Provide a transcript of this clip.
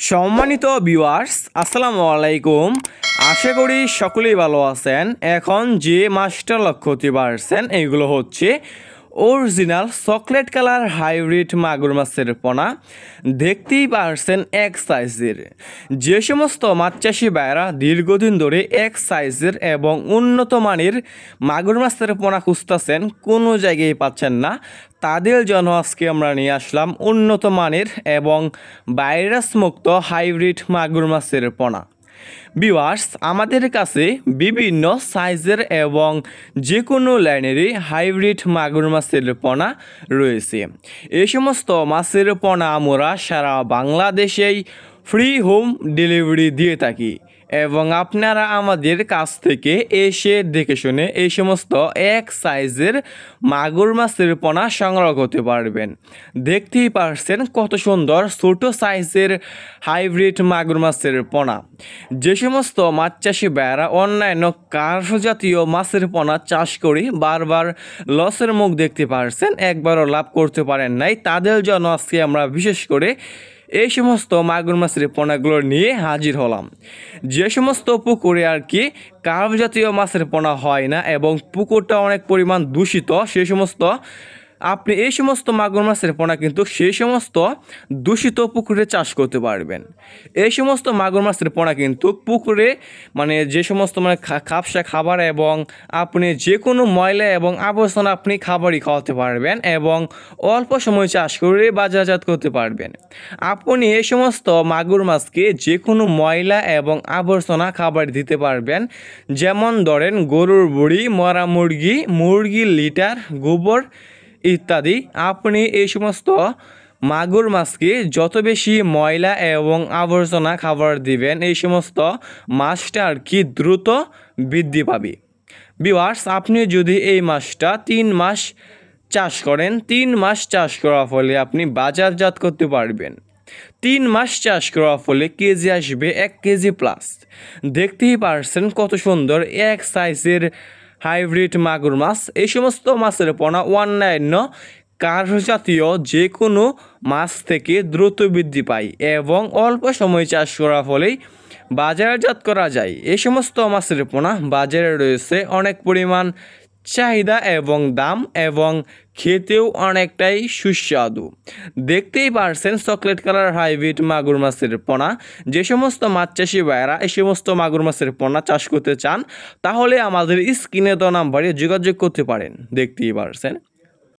সম্মানিত বিওয়ার্স আসসালামু আলাইকুম। আশা করি সকলেই ভালো আছেন। এখন যে মাস্টার লক্ষ্য করতে পারছেন এগুলো হচ্ছে অরিজিনাল চকলেট কালার হাইব্রিড মাগুর মাছের পোনা, দেখতেই পারছেন এক সাইজের। যে সমস্ত মাছ চাষি ভাইরা দীর্ঘদিন ধরে এক সাইজের এবং উন্নত মানের মাগুর মাছের পোনা খুঁজতেছেন, কোনো জায়গায় পাচ্ছেন না। তাদের জন্য আজকে আমরা নিয়ে আসলাম উন্নত মানের এবং ভাইরাস মুক্ত হাইব্রিড মাগুর মাছের পোনা। বিওয়ার্স আমাদের কাছে বিভিন্ন সাইজের এবং যে কোনো লাইনেরই হাইব্রিড মাগুর মাছের পোনা রয়েছে। এই সমস্ত মাছের পোনা আমরা সারা বাংলাদেশেই ফ্রি হোম ডেলিভারি দিয়ে থাকি। এবং আপনারা আমাদের কাছ থেকে এসে দেখে শুনে এই সমস্ত এক সাইজের মাগুর মাছের পোনা সংগ্রহ করতে পারবেন। দেখতেই পারছেন কত সুন্দর ছোট সাইজের হাইব্রিড মাগুর মাছের পোনা। যে সমস্ত মাছ চাষি বেড়া অন্যান্য জাতীয় মাছের পোনা চাষ করি, বারবার লসের মুখ দেখতে পারছেন, একবারও লাভ করতে পারেন নাই। তাদের জন্য আজকে আমরা বিশেষ করে এই সমস্ত মাগুর মাছের পোনাগুলো নিয়ে হাজির হলাম। যে সমস্ত পুকুরে আর কি কার্ভ জাতীয় মাছের পোনা হয় না এবং পুকুরটা অনেক পরিমাণ দূষিত, সে সমস্ত আপনি এই সমস্ত মাগুর মাছের পোনা কিন্তু সেই সমস্ত দূষিত পুকুরে চাষ করতে পারবেন। এই সমস্ত মাগুর মাছের পোনা কিন্তু পুকুরে মানে যে সমস্ত মানে খাপসা খাবার এবং আপনি যে কোনো ময়লা এবং আবর্জনা আপনি খাবারই খাওয়াতে পারবেন এবং অল্প সময় চাষ করে বাজারজাত করতে পারবেন। আপনি এই সমস্ত মাগুর মাছকে যে কোনো ময়লা এবং আবর্জনা খাবার দিতে পারবেন। যেমন ধরেন গরুর বুড়ি, মরা মুরগি, মুরগির লিটার, গোবর ইত্যাদি। আপনি এই সমস্ত মাগুর মাছকে যত বেশি ময়লা এবং আবর্জনা খাবার দিবেন, এই সমস্ত মাছটা আর কি দ্রুত বৃদ্ধি পাবে। বিওয়ার্স আপনি যদি এই মাছটা তিন মাস চাষ করেন তিন মাস চাষ করার ফলে আপনি বাজারজাত করতে পারবেন তিন মাস চাষ করার ফলে কেজি আসবে এক কেজি প্লাস দেখতেই পারছেন কত সুন্দর এক সাইজের হাইব্রিড মাগুর মাছ। এই সমস্ত মাছের পোনা অন্যান্য জাতীয় যে কোনো মাছ থেকে দ্রুত বৃদ্ধি পায় এবং অল্প সময় চাষ করার ফলেই বাজারজাত করা যায়। এই সমস্ত মাছের পোনা বাজারে রয়েছে অনেক পরিমাণ চাহিদা এবং দাম এবং খেতেও অনেকটাই সুস্বাদু। দেখতেই পারছেন চকলেট কালার হাইব্রিড মাগুর মাছের পোনা। যে সমস্ত মাছ চাষি ভাইয়েরা এই সমস্ত মাগুর মাছের পোনা চাষ করতে চান, তাহলে আমাদের স্ক্রিনে দেওয়া নাম্বারে যোগাযোগ করতে পারেন। দেখতেই পারছেন।